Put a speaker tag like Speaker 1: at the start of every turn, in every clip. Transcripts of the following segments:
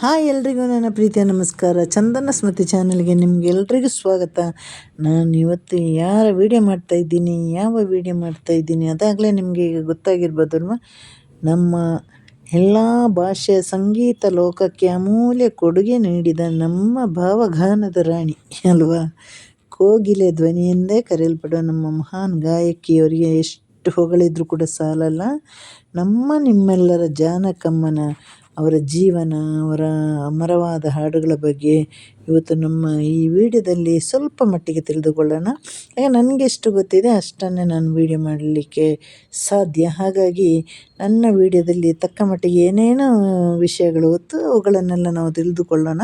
Speaker 1: Hi ಎಲ್ರಿಗೂ ನನ್ನ ಪ್ರೀತಿಯ ನಮಸ್ಕಾರ. ಚಂದನ ಸ್ಮೃತಿ ಚಾನಲ್ಗೆ ನಿಮಗೆಲ್ರಿಗೂ ಸ್ವಾಗತ. ನಾನು ಇವತ್ತು ಯಾರ ವೀಡಿಯೋ ಮಾಡ್ತಾ ಇದ್ದೀನಿ, ಯಾವ ವೀಡಿಯೋ ಮಾಡ್ತಾ ಇದ್ದೀನಿ ಅದಾಗಲೇ ನಿಮಗೆ ಈಗ ಗೊತ್ತಾಗಿರ್ಬೋದು ನಮ್ಮ ಎಲ್ಲ ಭಾಷೆಯ ಸಂಗೀತ ಲೋಕಕ್ಕೆ ಅಮೂಲ್ಯ ಕೊಡುಗೆ ನೀಡಿದ ನಮ್ಮ ಭಾವಗಾನದ ರಾಣಿ ಅಲ್ವಾ? ಕೋಗಿಲೆ ಧ್ವನಿಯಿಂದೇ ಕರೆಯಲ್ಪಡುವ ನಮ್ಮ ಮಹಾನ್ ಗಾಯಕಿಯವರಿಗೆ ಎಷ್ಟು ಹೊಗಳಿದ್ರು ಕೂಡ ಸಾಲಲ್ಲ. ನಮ್ಮ ನಿಮ್ಮೆಲ್ಲರ ಜಾನಕಮ್ಮನ ಅವರ ಜೀವನ, ಅವರ ಅಮರವಾದ ಹಾಡುಗಳ ಬಗ್ಗೆ ಇವತ್ತು ನಮ್ಮ ಈ ವಿಡಿಯೋದಲ್ಲಿ ಸ್ವಲ್ಪ ಮಟ್ಟಿಗೆ ತಿಳಿದುಕೊಳ್ಳೋಣ. ಯಾಕೆ ನನಗೆ ಎಷ್ಟು ಗೊತ್ತಿದೆ ಅಷ್ಟನ್ನೇ ನಾನು ವೀಡಿಯೋ ಮಾಡಲಿಕ್ಕೆ ಸಾಧ್ಯ. ಹಾಗಾಗಿ ನನ್ನ ವೀಡಿಯೋದಲ್ಲಿ ತಕ್ಕ ಮಟ್ಟಿಗೆ ಏನೇನು ವಿಷಯಗಳು ಗೊತ್ತು ಅವುಗಳನ್ನೆಲ್ಲ ನಾವು ತಿಳಿದುಕೊಳ್ಳೋಣ.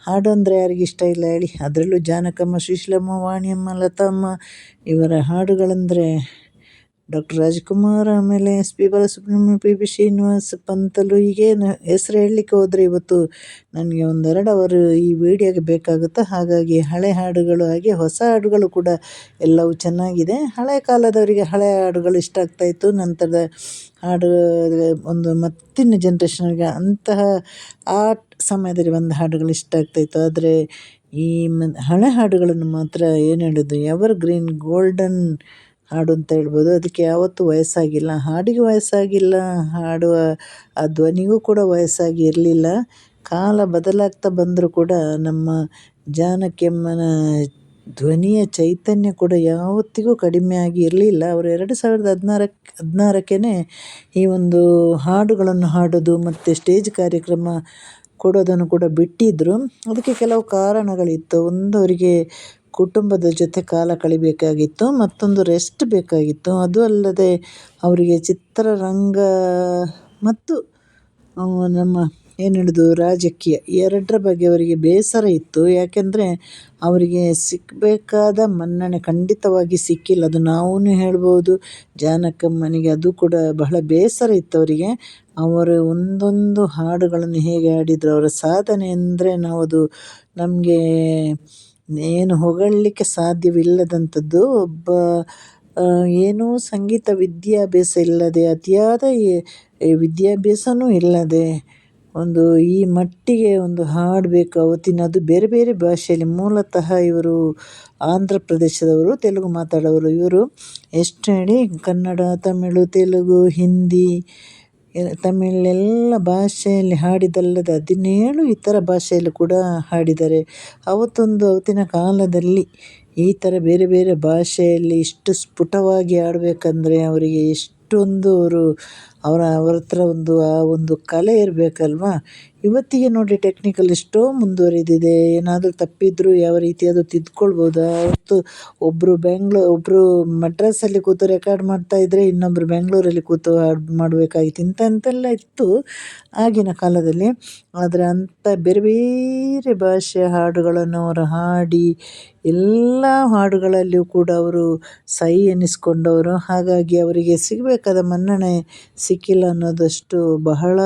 Speaker 1: ಹಾಡು ಅಂದರೆ ಯಾರಿಗೆ ಇಷ್ಟ ಇಲ್ಲ ಹೇಳಿ. ಅದರಲ್ಲೂ ಜಾನಕಮ್ಮ, ಸುಶೀಲಮ್ಮ, ವಾಣಿಯಮ್ಮ, ಲತಾಮ್ಮ ಇವರ ಹಾಡುಗಳಂದರೆ ಡಾಕ್ಟರ್ ರಾಜ್ಕುಮಾರ್, ಆಮೇಲೆ S P Balasubrahmanya, P B Srinivas Pantulu ಹೀಗೇನು ಹೆಸ್ರು ಹೇಳಲಿಕ್ಕೆ ಹೋದರೆ ಇವತ್ತು ನನಗೆ ಒಂದೆರಡು ಅವರು ಈ ವಿಡಿಯೋಗೆ ಬೇಕಾಗುತ್ತೆ. ಹಾಗಾಗಿ ಹಳೆ ಹಾಡುಗಳು ಹಾಗೆ ಹೊಸ ಹಾಡುಗಳು ಕೂಡ ಎಲ್ಲವೂ ಚೆನ್ನಾಗಿದೆ. ಹಳೆ ಕಾಲದವರಿಗೆ ಹಳೆ ಹಾಡುಗಳು ಇಷ್ಟ ಆಗ್ತಾಯಿತ್ತು ನಂತರದ ಹಾಡು, ಒಂದು ಮತ್ತಿನ ಜನ್ರೇಷನ್ಗೆ ಅಂತಹ ಆ ಸಮಯದಲ್ಲಿ ಬಂದ ಹಾಡುಗಳು ಇಷ್ಟ ಆಗ್ತಾಯಿತ್ತು ಆದರೆ ಈ ಹಳೆ ಹಾಡುಗಳನ್ನು ಮಾತ್ರ ಏನು ಹೇಳೋದು? ಎವರ್ ಗ್ರೀನ್ ಗೋಲ್ಡನ್ ಹಾಡು ಅಂತ ಹೇಳ್ಬೋದು. ಅದಕ್ಕೆ ಯಾವತ್ತೂ ವಯಸ್ಸಾಗಿಲ್ಲ. ಹಾಡಿಗೆ ವಯಸ್ಸಾಗಿಲ್ಲ. ಹಾಡುವ, ಆ ಧ್ವನಿಗೂ ಕೂಡ ವಯಸ್ಸಾಗಿ ಇರಲಿಲ್ಲ. ಕಾಲ ಬದಲಾಗ್ತಾ ಬಂದರೂ ಕೂಡ ನಮ್ಮ ಜಾನಕಿಯಮ್ಮನ ಧ್ವನಿಯ ಚೈತನ್ಯ ಕೂಡ ಯಾವತ್ತಿಗೂ ಕಡಿಮೆ ಆಗಿ ಇರಲಿಲ್ಲ. ಅವರು ಎರಡು ಸಾವಿರದ ಹದಿನಾರಕ್ಕೆ ಹದಿನಾರಕ್ಕೇ ಈ ಒಂದು ಹಾಡುಗಳನ್ನು ಹಾಡೋದು ಮತ್ತು ಸ್ಟೇಜ್ ಕಾರ್ಯಕ್ರಮ ಕೊಡೋದನ್ನು ಕೂಡ ಬಿಟ್ಟಿದ್ದರು ಅದಕ್ಕೆ ಕೆಲವು ಕಾರಣಗಳಿತ್ತು. ಒಂದು ಅವರಿಗೆ ಕುಟುಂಬದ ಜೊತೆ ಕಾಲ ಕಳಿಬೇಕಾಗಿತ್ತು, ಮತ್ತೊಂದು ರೆಸ್ಟ್ ಬೇಕಾಗಿತ್ತು. ಅದು ಅಲ್ಲದೆ ಅವರಿಗೆ ಚಿತ್ರರಂಗ ಮತ್ತು ನಮ್ಮ ಏನು ಹೇಳೋದು, ರಾಜಕೀಯ ಎರಡರ ಬಗ್ಗೆ ಅವರಿಗೆ ಬೇಸರ ಇತ್ತು. ಯಾಕೆಂದರೆ ಅವರಿಗೆ ಸಿಕ್ಕಬೇಕಾದ ಮನ್ನಣೆ ಖಂಡಿತವಾಗಿ ಸಿಕ್ಕಿಲ್ಲ. ಅದು ನಾವೂ ಹೇಳ್ಬೋದು, ಜಾನಕಮ್ಮನಿಗೆ ಅದು ಕೂಡ ಬಹಳ ಬೇಸರ ಇತ್ತು ಅವರಿಗೆ. ಅವರು ಒಂದೊಂದು ಹಾಡುಗಳನ್ನು ಹೇಗೆ ಹಾಡಿದರು, ಅವರ ಸಾಧನೆ ಅಂದರೆ ನಾವು ಅದು ನಮಗೆ ಏನು ಹೊಗಳಲಿಕ್ಕೆ ಸಾಧ್ಯವಿಲ್ಲದಂಥದ್ದು ಒಬ್ಬ ಏನೂ ಸಂಗೀತ ವಿದ್ಯಾಭ್ಯಾಸ ಇಲ್ಲದೆ, ಅತಿಯಾದ ವಿದ್ಯಾಭ್ಯಾಸವೂ ಇಲ್ಲದೆ ಒಂದು ಈ ಮಟ್ಟಿಗೆ ಒಂದು ಹಾಡಬೇಕು, ಅವತ್ತಿನ ಅದು ಬೇರೆ ಬೇರೆ ಭಾಷೆಯಲ್ಲಿ. ಮೂಲತಃ ಇವರು ಆಂಧ್ರ ಪ್ರದೇಶದವರು, ತೆಲುಗು ಮಾತಾಡೋರು. ಇವರು ಎಷ್ಟು ಹೇಳಿ ಕನ್ನಡ, ತಮಿಳು, ತೆಲುಗು, ಹಿಂದಿ ತಮಿಳ್ ಎಲ್ಲ ಭಾಷೆಯಲ್ಲಿ ಹಾಡಿದಲ್ಲದೆ ಹದಿನೇಳು ಇತರ ಭಾಷೆಯಲ್ಲೂ ಕೂಡ ಹಾಡಿದ್ದಾರೆ. ಅವತ್ತೊಂದು ಅವತ್ತಿನ ಕಾಲದಲ್ಲಿ ಈ ಥರ ಬೇರೆ ಬೇರೆ ಭಾಷೆಯಲ್ಲಿ ಇಷ್ಟು ಸ್ಫುಟವಾಗಿ ಹಾಡಬೇಕಂದ್ರೆ ಅವರಿಗೆ ಎಷ್ಟೊಂದು ಅವರು ಅವರ ಅವರ ಹತ್ರ ಒಂದು, ಆ ಒಂದು ಕಲೆ ಇರಬೇಕಲ್ವಾ? ಇವತ್ತಿಗೆ ನೋಡಿ ಟೆಕ್ನಿಕಲ್ ಎಷ್ಟೋ ಮುಂದುವರಿದಿದೆ. ಏನಾದರೂ ತಪ್ಪಿದ್ರೂ ಯಾವ ರೀತಿ ಅದು ತಿದ್ಕೊಳ್ಬೋದು? ಅವತ್ತು ಒಬ್ಬರು ಬೆಂಗ್ಳೂ ಒಬ್ಬರು ಮಡ್ರಾಸಲ್ಲಿ ಕೂತು ರೆಕಾರ್ಡ್ ಮಾಡ್ತಾಯಿದ್ರೆ ಇನ್ನೊಬ್ಬರು ಬೆಂಗಳೂರಲ್ಲಿ ಕೂತು ಹಾಡು ಮಾಡಬೇಕಾಗಿತ್ತು. ಇಂಥಂತೆಲ್ಲ ಇತ್ತು ಆಗಿನ ಕಾಲದಲ್ಲಿ. ಆದರೆ ಅಂಥ ಬೇರೆ ಬೇರೆ ಭಾಷೆಯ ಹಾಡುಗಳನ್ನು ಅವರು ಹಾಡಿ ಎಲ್ಲ ಹಾಡುಗಳಲ್ಲಿಯೂ ಕೂಡ ಅವರು ಸೈ ಎನಿಸ್ಕೊಂಡವರು. ಹಾಗಾಗಿ ಅವರಿಗೆ ಸಿಗಬೇಕಾದ ಮನ್ನಣೆ ಸಿಕ್ಕಿಲ್ಲ ಅನ್ನೋದಷ್ಟು ಬಹಳ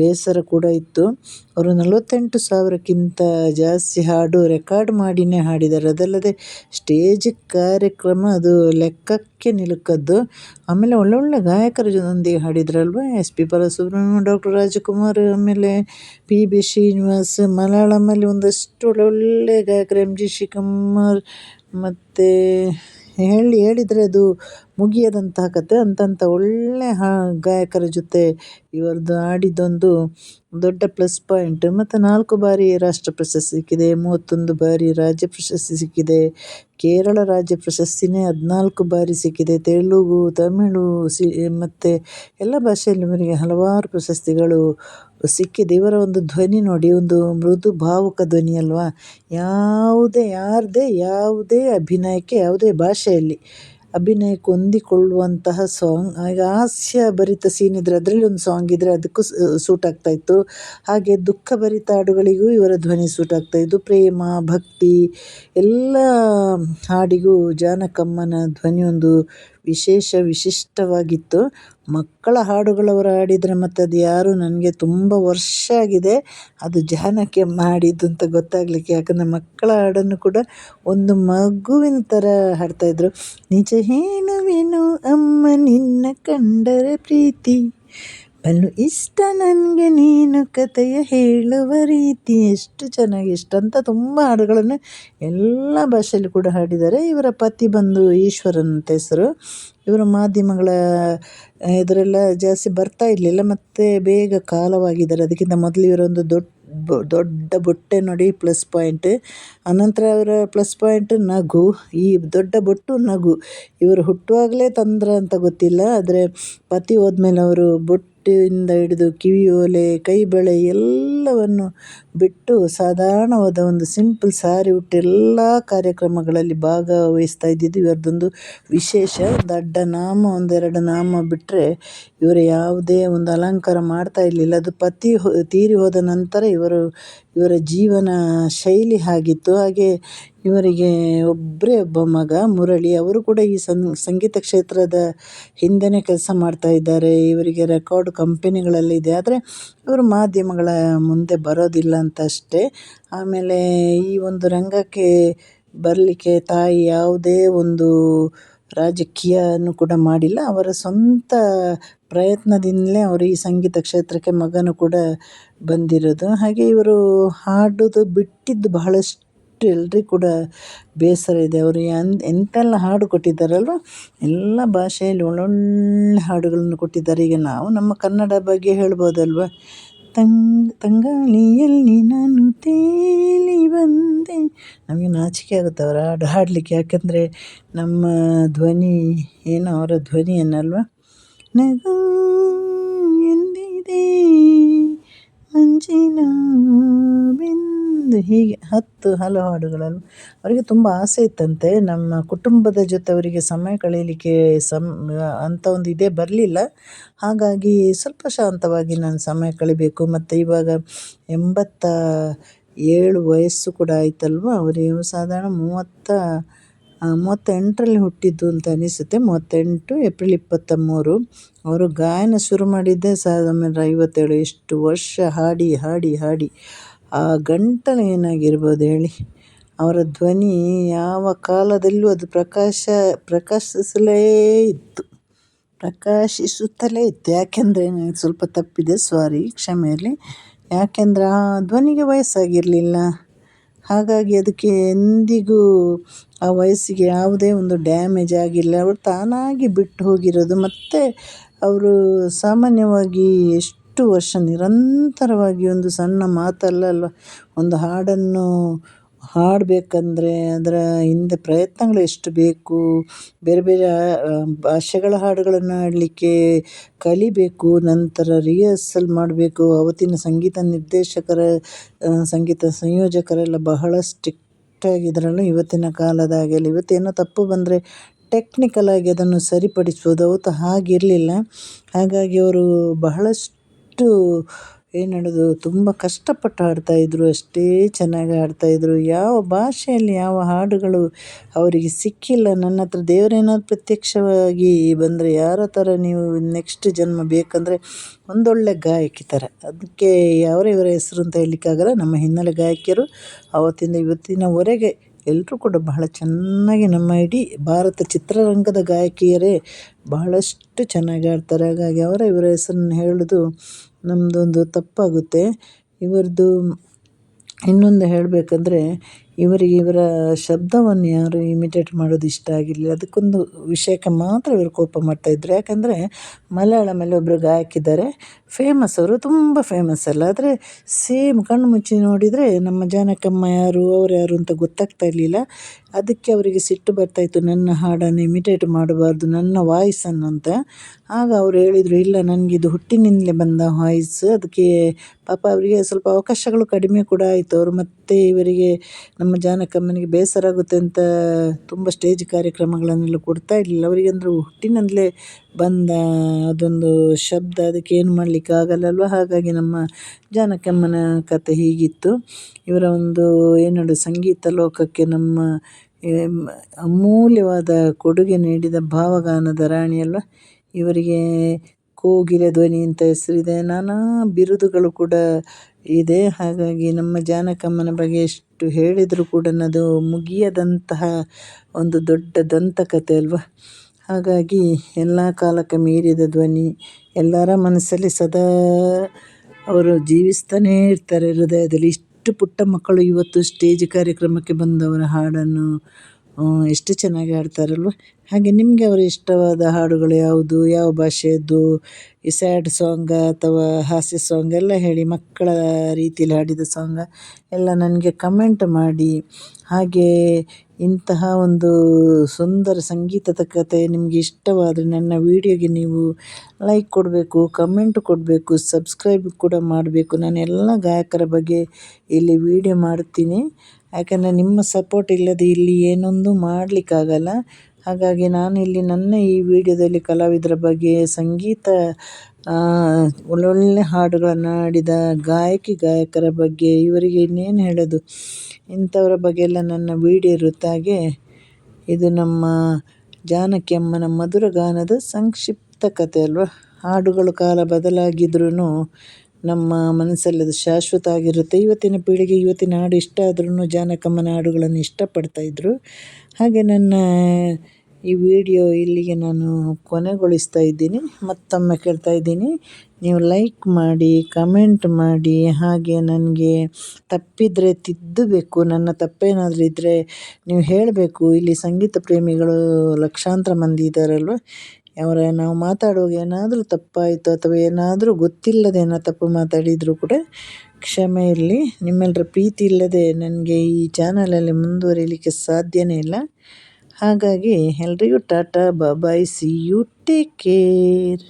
Speaker 1: ಬೇಸರ ಕೂಡ ಇತ್ತು. ಅವರು ನಲವತ್ತೆಂಟು ಸಾವಿರಕ್ಕಿಂತ ಜಾಸ್ತಿ ಹಾಡು ರೆಕಾರ್ಡ್ ಮಾಡಿನೇ ಹಾಡಿದ್ದಾರೆ. ಅದಲ್ಲದೆ ಸ್ಟೇಜ್ ಕಾರ್ಯಕ್ರಮ ಅದು ಲೆಕ್ಕಕ್ಕೆ ನಿಲುಕದ್ದು. ಆಮೇಲೆ ಒಳ್ಳೊಳ್ಳೆ ಗಾಯಕರ ಜೊತೆಗೆ ಹಾಡಿದ್ರಲ್ವ? S P Balasubrahmanya doctor Rajkumar, ಆಮೇಲೆ ಪಿ ಬಿ ಶ್ರೀನಿವಾಸ್ ಮಲಯಾಳಮಲ್ಲಿ ಒಂದಷ್ಟು ಒಳ್ಳೊಳ್ಳೆ ಗಾಯಕರು ಎಂ ಜಿ ಶಿಕಮ್ಮರ್ ಮತ್ತು ಹೇಳಿ ಹೇಳಿದರೆ ಅದು ಮುಗಿಯದಂತಹ ಕತೆ. ಅಂತಂಥ ಒಳ್ಳೆ ಹಾ, ಗಾಯಕರ ಜೊತೆ ಇವರದ್ದು ಆಡಿದ್ದೊಂದು ದೊಡ್ಡ ಪ್ಲಸ್ ಪಾಯಿಂಟ್ ಮತ್ತು ನಾಲ್ಕು ಬಾರಿ ರಾಷ್ಟ್ರ ಪ್ರಶಸ್ತಿ ಸಿಕ್ಕಿದೆ, ಮೂವತ್ತೊಂದು ಬಾರಿ ರಾಜ್ಯ ಪ್ರಶಸ್ತಿ ಸಿಕ್ಕಿದೆ, ಕೇರಳ ರಾಜ್ಯ ಪ್ರಶಸ್ತಿನೇ ಹದಿನಾಲ್ಕು ಬಾರಿ ಸಿಕ್ಕಿದೆ, ತೆಲುಗು, ತಮಿಳು, ಸಿ, ಮತ್ತು ಎಲ್ಲ ಭಾಷೆಯಲ್ಲಿ ಇವರಿಗೆ ಹಲವಾರು ಪ್ರಶಸ್ತಿಗಳು ಸಿಕ್ಕಿದೆ ದೇವರ ಒಂದು ಧ್ವನಿ ನೋಡಿ, ಒಂದು ಮೃದು ಭಾವುಕ ಧ್ವನಿ ಅಲ್ವಾ? ಯಾವುದೇ, ಯಾರದೇ, ಯಾವುದೇ ಅಭಿನಯಕ್ಕೆ, ಯಾವುದೇ ಭಾಷೆಯಲ್ಲಿ ಅಭಿನಯಕ್ಕೆ ಹೊಂದಿಕೊಳ್ಳುವಂತಹ ಸಾಂಗ್ ಹಾಸ್ಯ ಭರಿತ ಸೀನ್ ಇದ್ದರೆ ಅದರಲ್ಲಿ ಒಂದು ಸಾಂಗ್ ಇದ್ದರೆ ಅದಕ್ಕೂ ಸೂಟ್ ಆಗ್ತಾಯಿತ್ತು ಹಾಗೆ ದುಃಖ ಭರಿತ ಹಾಡುಗಳಿಗೂ ಇವರ ಧ್ವನಿ ಸೂಟ್ ಆಗ್ತಾಯಿತ್ತು ಪ್ರೇಮ, ಭಕ್ತಿ, ಎಲ್ಲ ಹಾಡಿಗೂ ಜಾನಕಮ್ಮನ ಧ್ವನಿ ಒಂದು ವಿಶೇಷ, ವಿಶಿಷ್ಟವಾಗಿತ್ತು. ಮಕ್ಕಳ ಹಾಡುಗಳವರು ಹಾಡಿದರೆ ಮತ್ತು ಅದು ಯಾರು ನನಗೆ ತುಂಬ ವರ್ಷ ಆಗಿದೆ, ಅದು ಜಾನಕಿ ಮಾಡಿದ್ದು ಅಂತ ಗೊತ್ತಾಗಲಿಕ್ಕೆ. ಯಾಕಂದರೆ ಮಕ್ಕಳ ಹಾಡನ್ನು ಕೂಡ ಒಂದು ಮಗುವಿನ ಥರ ಹಾಡ್ತಾಯಿದ್ರು ನಿಜ ಹೇಳುವೆನು ಅಮ್ಮ ನಿನ್ನ ಕಂಡರೆ ಪ್ರೀತಿ ಬಲು ಇಷ್ಟ ನನಗೆ ನೀನು ಕಥೆಯ ಹೇಳುವ ರೀತಿ. ಎಷ್ಟು ಚೆನ್ನಾಗಿ ಇಷ್ಟಂತ ತುಂಬ ಹಾಡುಗಳನ್ನು ಎಲ್ಲ ಭಾಷೆಯಲ್ಲಿ ಕೂಡ ಹಾಡಿದ್ದಾರೆ. ಇವರ ಪತಿ ಬಂದು ಈಶ್ವರನ್ ಅಂತ ಹೆಸರು. ಇವರು ಮಾಧ್ಯಮಗಳ ಇದರೆಲ್ಲ ಜಾಸ್ತಿ ಬರ್ತಾ ಇರಲಿಲ್ಲ, ಮತ್ತು ಬೇಗ ಕಾಲವಾಗಿದ್ದಾರೆ ಅದಕ್ಕಿಂತ ಮೊದಲು ಇವರೊಂದು ದೊಡ್ಡ ದೊಡ್ಡ ಬೊಟ್ಟೆ ನೋಡಿ, ಪ್ಲಸ್ ಪಾಯಿಂಟ್. ಅನಂತರ ಅವರ ಪ್ಲಸ್ ಪಾಯಿಂಟ್, ನಗು. ಈ ದೊಡ್ಡ ಬೊಟ್ಟು ನಗು. ಇವರು ಹುಟ್ಟುವಾಗಲೇ ತಂದ್ರ ಅಂತ ಗೊತ್ತಿಲ್ಲ, ಆದರೆ ಪತಿ ಹೋದ್ಮೇಲೆ ಅವರು ಬೊಟ್ಟು ಬೊಟ್ಟಿಂದ ಹಿಡಿದು ಕಿವಿ ಓಲೆ ಕೈ ಬಳೆ ಎಲ್ಲವನ್ನು ಬಿಟ್ಟು ಸಾಧಾರಣವಾದ ಒಂದು ಸಿಂಪಲ್ ಸಾರಿ ಉಟ್ಟು ಎಲ್ಲ ಕಾರ್ಯಕ್ರಮಗಳಲ್ಲಿ ಭಾಗವಹಿಸ್ತಾ ಇದ್ದಿದ್ದು ಇವರದೊಂದು ವಿಶೇಷ, ಒಂದು ಅಡ್ಡ ನಾಮ, ಒಂದೆರಡು ನಾಮ ಬಿಟ್ಟರೆ ಇವರು ಯಾವುದೇ ಒಂದು ಅಲಂಕಾರ ಮಾಡ್ತಾ ಇರಲಿಲ್ಲ. ಅದು ಪತಿ ತೀರಿ ಹೋದ ನಂತರ ಇವರು, ಇವರ ಜೀವನ ಶೈಲಿ ಹಾಗಿತ್ತು. ಹಾಗೆ ಇವರಿಗೆ ಒಬ್ಬರೇ ಒಬ್ಬ ಮಗ ಮುರಳಿ, ಅವರು ಕೂಡ ಈ ಸಂಗೀತ ಕ್ಷೇತ್ರದ ಹಿಂದೆನೇ ಕೆಲಸ ಮಾಡ್ತಾ ಇದ್ದಾರೆ. ಇವರಿಗೆ ರೆಕಾರ್ಡ್ ಕಂಪೆನಿಗಳಲ್ಲಿದೆ ಆದರೆ ಇವರು ಮಾಧ್ಯಮಗಳ ಮುಂದೆ ಬರೋದಿಲ್ಲ. ಅಂತ ಅಷ್ಟೇ ಆಮೇಲೆ ಈ ಒಂದು ರಂಗಕ್ಕೆ ಬರಲಿಕ್ಕೆ ತಾಯಿ ಯಾವುದೇ ಒಂದು ರಾಜಕೀಯನೂ ಕೂಡ ಮಾಡಿಲ್ಲ. ಅವರ ಸ್ವಂತ ಪ್ರಯತ್ನದಿಂದಲೇ ಅವರು ಈ ಸಂಗೀತ ಕ್ಷೇತ್ರಕ್ಕೆ ಮಗನು ಕೂಡ ಬಂದಿರೋದು. ಹಾಗೆ ಇವರು ಹಾಡೋದು ಬಿಟ್ಟಿದ್ದು ಬಹಳಷ್ಟು ಎಲ್ರಿಗೂ ಕೂಡ ಬೇಸರ ಇದೆ. ಅವರು ಎಂತೆಲ್ಲ ಹಾಡು ಕೊಟ್ಟಿದ್ದಾರಲ್ವ? ಎಲ್ಲ ಭಾಷೆಯಲ್ಲಿ ಒಳ್ಳೊಳ್ಳೆ ಹಾಡುಗಳನ್ನು ಕೊಟ್ಟಿದ್ದಾರೆ. ಈಗ ನಾವು ನಮ್ಮ ಕನ್ನಡ ಬಗ್ಗೆ ಹೇಳ್ಬೋದಲ್ವ? ತಂಗ, ತಂಗಾಳಿಯಲ್ಲಿ ನಾನು ತೇಲಿ ಬಂದೆ. ನಮಗೆ ನಾಚಿಕೆ ಆಗುತ್ತೆ ಅವರ ಹಾಡು, ಹಾಡಲಿಕ್ಕೆ. ಯಾಕಂದರೆ ನಮ್ಮ ಧ್ವನಿ, ಏನೋ ಅವರ ಧ್ವನಿ ಧ್ವನಿಯನ್ನಲ್ವ ನಗು ಎಂದಿದೆ, ಮಂಜಿನ ಬಿಂದು ಹೀಗೆ ಹತ್ತು ಹಲವು ಹಾಡುಗಳನ್ನು ಅವರಿಗೆ ತುಂಬ ಆಸೆ ಇತ್ತಂತೆ. ನಮ್ಮ ಕುಟುಂಬದ ಜೊತೆ ಅವರಿಗೆ ಸಮಯ ಕಳೆಯಲಿಕ್ಕೆ ಸಮ್, ಅಂತ ಒಂದು ಇದೇ ಬರಲಿಲ್ಲ. ಹಾಗಾಗಿ ಸ್ವಲ್ಪ ಶಾಂತವಾಗಿ ನಾನು ಸಮಯ ಕಳಿಬೇಕು. ಮತ್ತು ಇವಾಗ ಎಂಬತ್ತ ಏಳು ವಯಸ್ಸು ಕೂಡ ಆಯ್ತಲ್ವ? ಅವರಿಗೆ ಸಾಧಾರಣ ಮೂವತ್ತ ಮೂವತ್ತೆಂಟರಲ್ಲಿ ಹುಟ್ಟಿದ್ದು ಅಂತ ಅನಿಸುತ್ತೆ. ಮೂವತ್ತೆಂಟು ಏಪ್ರಿಲ್ ಇಪ್ಪತ್ತ ಮೂರು ಅವರು ಗಾಯನ ಶುರು ಮಾಡಿದ್ದೇ ಸಾವಿರದ ಒಂಬೈನೂರ ಐವತ್ತೇಳು. ಎಷ್ಟು ವರ್ಷ ಹಾಡಿ ಹಾಡಿ ಹಾಡಿ. ಆ ಗಂಟಲು ಏನಾಗಿರ್ಬೋದು ಹೇಳಿ? ಅವರ ಧ್ವನಿ ಯಾವ ಕಾಲದಲ್ಲೂ ಅದು ಪ್ರಕಾಶ, ಪ್ರಕಾಶಿಸಲೇ ಇತ್ತು. ಪ್ರಕಾಶಿಸುತ್ತಲೇ ಇತ್ತು. ಯಾಕೆಂದರೆ ನನಗೆ ಸ್ವಲ್ಪ ತಪ್ಪಿದೆ ಸಾರಿ ಕ್ಷಮೆ ಇರಲಿ. ಯಾಕೆಂದರೆ ಆ ಧ್ವನಿಗೆ ವಯಸ್ಸಾಗಿರಲಿಲ್ಲ. ಹಾಗಾಗಿ ಅದಕ್ಕೆ ಎಂದಿಗೂ ಆ ವಯಸ್ಸಿಗೆ ಯಾವುದೇ ಒಂದು ಡ್ಯಾಮೇಜ್ ಆಗಿಲ್ಲ. ಅವರು ತಾನಾಗಿ ಬಿಟ್ಟು ಹೋಗಿರೋದು. ಮತ್ತು ಅವರು ಸಾಮಾನ್ಯವಾಗಿ ಎಷ್ಟು ವರ್ಷ ನಿರಂತರವಾಗಿ ಒಂದು ಸಣ್ಣ ಮಾತಲ್ಲ ಅಲ್ವ? ಒಂದು ಹಾಡನ್ನು ಹಾಡಬೇಕಂದ್ರೆ ಅದರ ಹಿಂದೆ ಪ್ರಯತ್ನಗಳು ಎಷ್ಟು ಬೇಕು? ಬೇರೆ ಬೇರೆ ಭಾಷೆಗಳ ಹಾಡುಗಳನ್ನು ಹಾಡಲಿಕ್ಕೆ ಕಲಿಬೇಕು, ನಂತರ ರಿಹರ್ಸಲ್ ಮಾಡಬೇಕು. ಅವತ್ತಿನ ಸಂಗೀತ ನಿರ್ದೇಶಕರ ಸಂಗೀತ ಸಂಯೋಜಕರೆಲ್ಲ ಬಹಳ ಸ್ಟ್ರಿಕ್ಟ್ ಆಗಿದ್ರಲ್ಲ ಇವತ್ತಿನ ಕಾಲದ ಇವತ್ತೇನೋ ತಪ್ಪು ಬಂದರೆ ಟೆಕ್ನಿಕಲಾಗಿ ಅದನ್ನು ಸರಿಪಡಿಸ್ಬೋದು ಅವತ್ತು ಹಾಗಿರಲಿಲ್ಲ. ಹಾಗಾಗಿ ಅವರು ಬಹಳಷ್ಟು ಏನು ಹೇಳೋದು, ತುಂಬ ಕಷ್ಟಪಟ್ಟು ಹಾಡ್ತಾಯಿದ್ರು ಅಷ್ಟೇ ಚೆನ್ನಾಗಿ ಹಾಡ್ತಾಯಿದ್ರು ಯಾವ ಭಾಷೆಯಲ್ಲಿ ಯಾವ ಹಾಡುಗಳು ಅವರಿಗೆ ಸಿಕ್ಕಿಲ್ಲ. ನನ್ನ ಹತ್ರ ದೇವರೇನಾದ್ರು ಪ್ರತ್ಯಕ್ಷವಾಗಿ ಬಂದರೆ ಯಾರ ಥರ ನೀವು ನೆಕ್ಸ್ಟ್ ಜನ್ಮ ಬೇಕಂದರೆ ಒಂದೊಳ್ಳೆ ಗಾಯಕಿ ಥರ ಅದಕ್ಕೆ ಅವರ, ಇವರ ಹೆಸರು ಅಂತ ಹೇಳಲಿಕ್ಕಾಗಲ್ಲ, ನಮ್ಮ ಹಿನ್ನೆಲೆ ಗಾಯಕಿಯರು ಆವತ್ತಿಂದ ಇವತ್ತಿನವರೆಗೆ ಎಲ್ಲರೂ ಕೂಡ ಬಹಳ ಚೆನ್ನಾಗಿ ನಮ್ಮ ಇಡೀ ಭಾರತ ಚಿತ್ರರಂಗದ ಗಾಯಕಿಯರೇ ಬಹಳಷ್ಟು ಚೆನ್ನಾಗಿ ಆಡ್ತಾರೆ ಹಾಗಾಗಿ ಅವರ ಇವರ ಹೆಸರನ್ನು ಹೇಳೋದು ನಮ್ಮದೊಂದು ತಪ್ಪಾಗುತ್ತೆ. ಇವರದು ಇನ್ನೊಂದು ಹೇಳಬೇಕಂದ್ರೆ ಇವರಿಗೆ ಇವರ ಶಬ್ದವನ್ನು ಯಾರು ಇಮಿಟೇಟ್ ಮಾಡೋದು ಇಷ್ಟ ಆಗಿರಲಿಲ್ಲ. ಅದಕ್ಕೊಂದು ವಿಷಯಕ್ಕೆ ಮಾತ್ರ ಇವರು ಕೋಪ ಮಾಡ್ತಾಯಿದ್ರು ಯಾಕಂದರೆ ಮಲಯಾಳಮಲ್ಲಿ ಒಬ್ಬರು ಗಾಯಕಿದ್ದಾರೆ ಫೇಮಸ್ ಅವರು, ತುಂಬ ಫೇಮಸ್ ಅಲ್ಲ. ಆದರೆ ಸೇಮ್ ಕಣ್ಣು ಮುಚ್ಚಿ ನೋಡಿದರೆ ನಮ್ಮ ಜಾನಕಮ್ಮ ಯಾರು, ಅವ್ರು ಯಾರು ಅಂತ ಗೊತ್ತಾಗ್ತಾ ಇರಲಿಲ್ಲ. ಅದಕ್ಕೆ ಅವರಿಗೆ ಸಿಟ್ಟು ಬರ್ತಾಯಿತ್ತು ನನ್ನ ಹಾಡನ್ನು ಇಮಿಟೇಟ್ ಮಾಡಬಾರ್ದು, ನನ್ನ ವಾಯ್ಸನ್ನು ಅಂತ. ಆಗ ಅವರು ಹೇಳಿದರು, ಇಲ್ಲ ನನಗಿದು ಹುಟ್ಟಿನಿಂದಲೇ ಬಂದ ವಾಯ್ಸ್ ಅದಕ್ಕೆ ಪಾಪ ಅವರಿಗೆ ಸ್ವಲ್ಪ ಅವಕಾಶಗಳು ಕಡಿಮೆ ಕೂಡ ಆಯಿತು. ಅವರು ಮತ್ತೆ ಇವರಿಗೆ ನಮ್ಮ ಜಾನಕಮ್ಮನಿಗೆ ಬೇಸರ ಆಗುತ್ತೆ ಅಂತ ತುಂಬ ಸ್ಟೇಜ್ ಕಾರ್ಯಕ್ರಮಗಳನ್ನೆಲ್ಲ ಕೊಡ್ತಾ ಇರಲಿಲ್ಲ. ಅವರಿಗೆ ಅಂದರೆ ಹುಟ್ಟಿನಿಂದಲೇ ಬಂದ ಅದೊಂದು ಶಬ್ದ, ಅದಕ್ಕೆ ಏನು ಮಾಡಲಿಕ್ಕೆ ಆಗಲ್ಲಲ್ವ ಹಾಗಾಗಿ ನಮ್ಮ ಜಾನಕಮ್ಮನ ಕತೆ ಹೀಗಿತ್ತು. ಇವರ ಒಂದು ಏನು ಸಂಗೀತ ಲೋಕಕ್ಕೆ ನಮ್ಮ ಅಮೂಲ್ಯವಾದ ಕೊಡುಗೆ ನೀಡಿದ ಭಾವಗಾನದ ರಾಣಿ ಅಲ್ವ? ಇವರಿಗೆ ಕೋಗಿಲೆ ಧ್ವನಿ ಅಂತ ಹೆಸರಿದೆ. ನಾನಾ ಬಿರುದುಗಳು ಕೂಡ ಇದೆ. ಹಾಗಾಗಿ ನಮ್ಮ ಜಾನಕಮ್ಮನ ಬಗ್ಗೆ ಹೇಳಿದರೂ ಕೂಡ ಅದು ಮುಗಿಯದಂತಹ ಒಂದು ದೊಡ್ಡ ದಂತಕಥೆ ಅಲ್ವಾ? ಹಾಗಾಗಿ ಎಲ್ಲ ಕಾಲಕ್ಕೆ ಮೀರಿದ ಧ್ವನಿ, ಎಲ್ಲರ ಮನಸ್ಸಲ್ಲಿ ಸದಾ ಅವರು ಜೀವಿಸ್ತಾನೇ ಇರ್ತಾರೆ. ಹೃದಯದಲ್ಲಿ ಇಷ್ಟು ಪುಟ್ಟ ಮಕ್ಕಳು ಇವತ್ತು ಸ್ಟೇಜ್ ಕಾರ್ಯಕ್ರಮಕ್ಕೆ ಬಂದವರ ಹಾಡನ್ನು ಎಷ್ಟು ಚೆನ್ನಾಗಿ ಹಾಡ್ತಾರಲ್ವ? ಹಾಗೆ ನಿಮಗೆ ಅವರ ಇಷ್ಟವಾದ ಹಾಡುಗಳು ಯಾವುದು, ಯಾವ ಭಾಷೆಯದ್ದು ಈ ಸ್ಯಾಡ್ ಸಾಂಗ್ ಅಥವಾ ಹಾಸ್ಯ ಸಾಂಗ್ ಎಲ್ಲ ಹೇಳಿ ಮಕ್ಕಳ ರೀತಿಯಲ್ಲಿ ಹಾಡಿದ ಸಾಂಗ ಎಲ್ಲ ನನಗೆ ಕಮೆಂಟ್ ಮಾಡಿ. ಹಾಗೆ ಇಂತಹ ಒಂದು ಸುಂದರ ಸಂಗೀತದ ಕತೆ ನಿಮಗೆ ಇಷ್ಟವಾದರೆ ನನ್ನ ವೀಡಿಯೋಗೆ ನೀವು ಲೈಕ್ ಕೊಡಬೇಕು, ಕಮೆಂಟ್ ಕೊಡಬೇಕು, ಸಬ್ಸ್ಕ್ರೈಬ್ ಕೂಡ ಮಾಡಬೇಕು. ನಾನು ಎಲ್ಲ ಗಾಯಕರ ಬಗ್ಗೆ ಇಲ್ಲಿ ವೀಡಿಯೋ ಮಾಡ್ತೀನಿ. ಯಾಕಂದರೆ ನಿಮ್ಮ ಸಪೋರ್ಟ್ ಇಲ್ಲದೆ ಇಲ್ಲಿ ಏನೊಂದು ಮಾಡಲಿಕ್ಕಾಗಲ್ಲ. ಹಾಗಾಗಿ ನಾನು ಇಲ್ಲಿ ನನ್ನ ಈ ವಿಡಿಯೋದಲ್ಲಿ ಕಲಾವಿದರ ಬಗ್ಗೆ ಸಂಗೀತ ಒಳ್ಳೊಳ್ಳೆ ಹಾಡುಗಳನ್ನು ಹಾಡಿದ ಗಾಯಕಿ ಗಾಯಕರ ಬಗ್ಗೆ ಇವರಿಗೆ ಇನ್ನೇನು ಹೇಳೋದು? ಇಂಥವರ ಬಗ್ಗೆ ಎಲ್ಲ ನನ್ನ ವಿಡಿಯೋ ಇರುತ್ತೆ ಇದು ನಮ್ಮ ಜಾನಕಿ ಅಮ್ಮನ ಮಧುರ ಗಾನದ ಸಂಕ್ಷಿಪ್ತ ಕಥೆ ಅಲ್ವಾ? ಹಾಡುಗಳು ಕಾಲ ಬದಲಾಗಿದ್ರೂ ನಮ್ಮ ಮನಸ್ಸಲ್ಲಿ ಅದು ಶಾಶ್ವತ ಆಗಿರುತ್ತೆ ಇವತ್ತಿನ ಪೀಳಿಗೆ, ಇವತ್ತಿನ ಹಾಡು ಇಷ್ಟ ಆದ್ರೂ ಜಾನಕಮ್ಮನ ಹಾಡುಗಳನ್ನು ಇಷ್ಟಪಡ್ತಾಯಿದ್ರು ಹಾಗೆ ನನ್ನ ಈ ವಿಡಿಯೋ ಇಲ್ಲಿಗೆ ನಾನು ಕೊನೆಗೊಳಿಸ್ತಾ ಇದ್ದೀನಿ. ಮತ್ತೊಮ್ಮೆ ಕೇಳ್ತಾ ಇದ್ದೀನಿ. ನೀವು ಲೈಕ್ ಮಾಡಿ, ಕಮೆಂಟ್ ಮಾಡಿ, ಹಾಗೆ ನನಗೆ ತಪ್ಪಿದರೆ ತಿದ್ದಬೇಕು. ನನ್ನ ತಪ್ಪೇನಾದರೂ ಇದ್ದರೆ ನೀವು ಹೇಳಬೇಕು. ಇಲ್ಲಿ ಸಂಗೀತ ಪ್ರೇಮಿಗಳು ಲಕ್ಷಾಂತರ ಮಂದಿ ಇದ್ದಾರಲ್ವ ಅವರ ನಾವು ಮಾತಾಡುವಾಗ ಏನಾದರೂ ತಪ್ಪಾಯಿತು ಅಥವಾ ಏನಾದರೂ ಗೊತ್ತಿಲ್ಲದೆ ಏನೋ ತಪ್ಪು ಮಾತಾಡಿದರೂ ಕೂಡ ಕ್ಷಮೆ ಇರಲಿ. ನಿಮ್ಮೆಲ್ಲರ ಪ್ರೀತಿ ಇಲ್ಲದೆ ನನಗೆ ಈ ಚಾನಲಲ್ಲಿ ಮುಂದುವರಿಲಿಕ್ಕೆ ಸಾಧ್ಯನೇ ಇಲ್ಲ. ಹಾಗಾಗಿ ಎಲ್ರಿಗೂ tata, bye see you take care